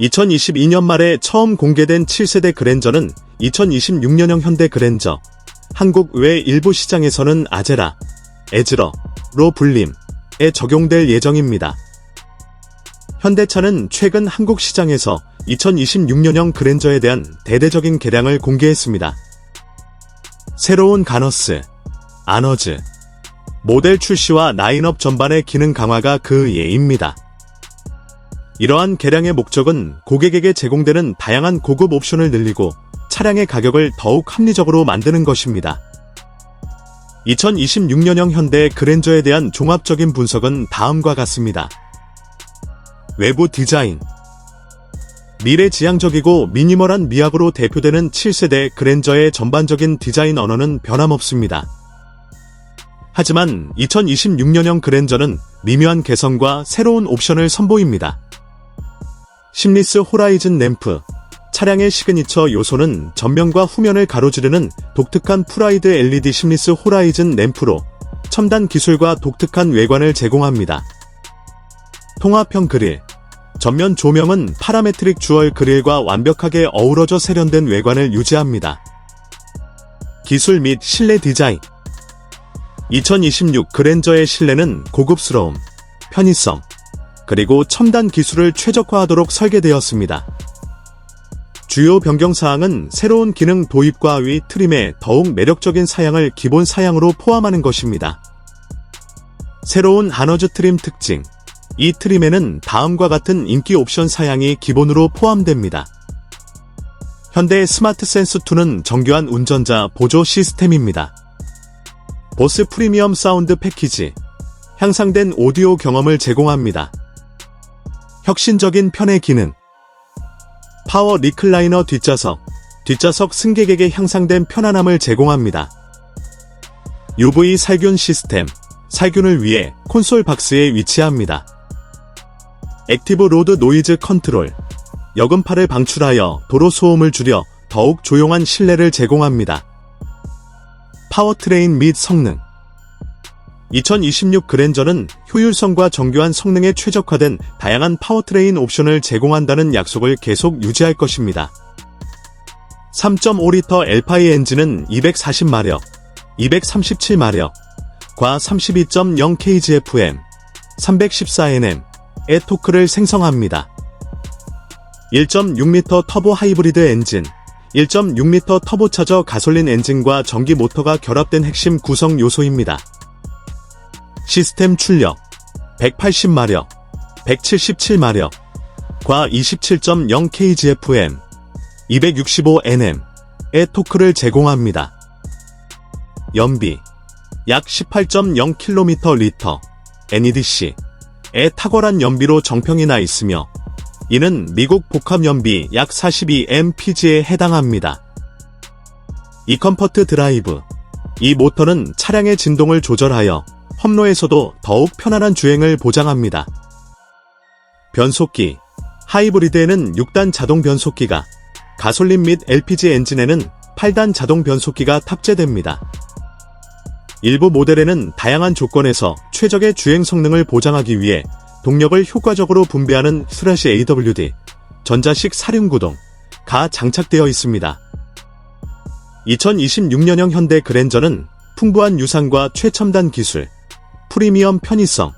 2022년 말에 처음 공개된 7세대 그랜저는 2026년형 현대 그랜저, 한국 외 일부 시장에서는 아제라, 에즈러로 불림에 적용될 예정입니다. 현대차는 최근 한국 시장에서 2026년형 그랜저에 대한 대대적인 개량을 공개했습니다. 새로운 가너스, 아너즈, 모델 출시와 라인업 전반의 기능 강화가 그 예입니다. 이러한 개량의 목적은 고객에게 제공되는 다양한 고급 옵션을 늘리고 차량의 가격을 더욱 합리적으로 만드는 것입니다. 2026년형 현대 그랜저에 대한 종합적인 분석은 다음과 같습니다. 외부 디자인 미래지향적이고 미니멀한 미학으로 대표되는 7세대 그랜저의 전반적인 디자인 언어는 변함없습니다. 하지만 2026년형 그랜저는 미묘한 개성과 새로운 옵션을 선보입니다. 심리스 호라이즌 램프 차량의 시그니처 요소는 전면과 후면을 가로지르는 독특한 프라이드 LED 심리스 호라이즌 램프로 첨단 기술과 독특한 외관을 제공합니다. 통합형 그릴 전면 조명은 파라메트릭 주얼 그릴과 완벽하게 어우러져 세련된 외관을 유지합니다. 기술 및 실내 디자인 2026 그랜저의 실내는 고급스러움, 편의성, 그리고 첨단 기술을 최적화하도록 설계되었습니다. 주요 변경 사항은 새로운 기능 도입과 위 트림에 더욱 매력적인 사양을 기본 사양으로 포함하는 것입니다. 새로운 하너즈 트림 특징 이 트림에는 다음과 같은 인기 옵션 사양이 기본으로 포함됩니다. 현대 스마트 센스2는 정교한 운전자 보조 시스템입니다. 보스 프리미엄 사운드 패키지 향상된 오디오 경험을 제공합니다. 혁신적인 편의 기능 파워 리클라이너 뒷좌석 뒷좌석 승객에게 향상된 편안함을 제공합니다. UV 살균 시스템 살균을 위해 콘솔 박스에 위치합니다. 액티브 로드 노이즈 컨트롤 여금파를 방출하여 도로 소음을 줄여 더욱 조용한 실내를 제공합니다. 파워트레인 및 성능 2026 그랜저는 효율성과 정교한 성능에 최적화된 다양한 파워트레인 옵션을 제공한다는 약속을 계속 유지할 것입니다. 3.5리터 엘파이 엔진은 240마력, 237마력, 과 32.0 kgfm, 314nm의 토크를 생성합니다. 1.6L 터보 하이브리드 엔진, 1.6L 터보차저 가솔린 엔진과 전기 모터가 결합된 핵심 구성 요소입니다. 시스템 출력 180마력, 177마력, 과 27.0 kgfm, 265nm의 토크를 제공합니다. 연비 약 18.0km 리터 NEDC에 탁월한 연비로 정평이 나 있으며 이는 미국 복합 연비 약 42mpg에 해당합니다. 이 컴퍼트 드라이브 이 모터는 차량의 진동을 조절하여 험로에서도 더욱 편안한 주행을 보장합니다. 변속기 하이브리드에는 6단 자동 변속기가 가솔린 및 LPG 엔진에는 8단 자동 변속기가 탑재됩니다. 일부 모델에는 다양한 조건에서 최적의 주행 성능을 보장하기 위해 동력을 효과적으로 분배하는 슬래시 AWD 전자식 사륜구동 가 장착되어 있습니다. 2026년형 현대 그랜저는 풍부한 유상과 최첨단 기술, 프리미엄 편의성,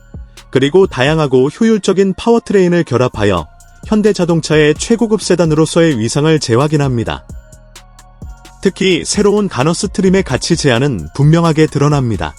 그리고 다양하고 효율적인 파워트레인을 결합하여 현대자동차의 최고급 세단으로서의 위상을 재확인합니다. 특히 새로운 가너스 트림의 가치 제한은 분명하게 드러납니다.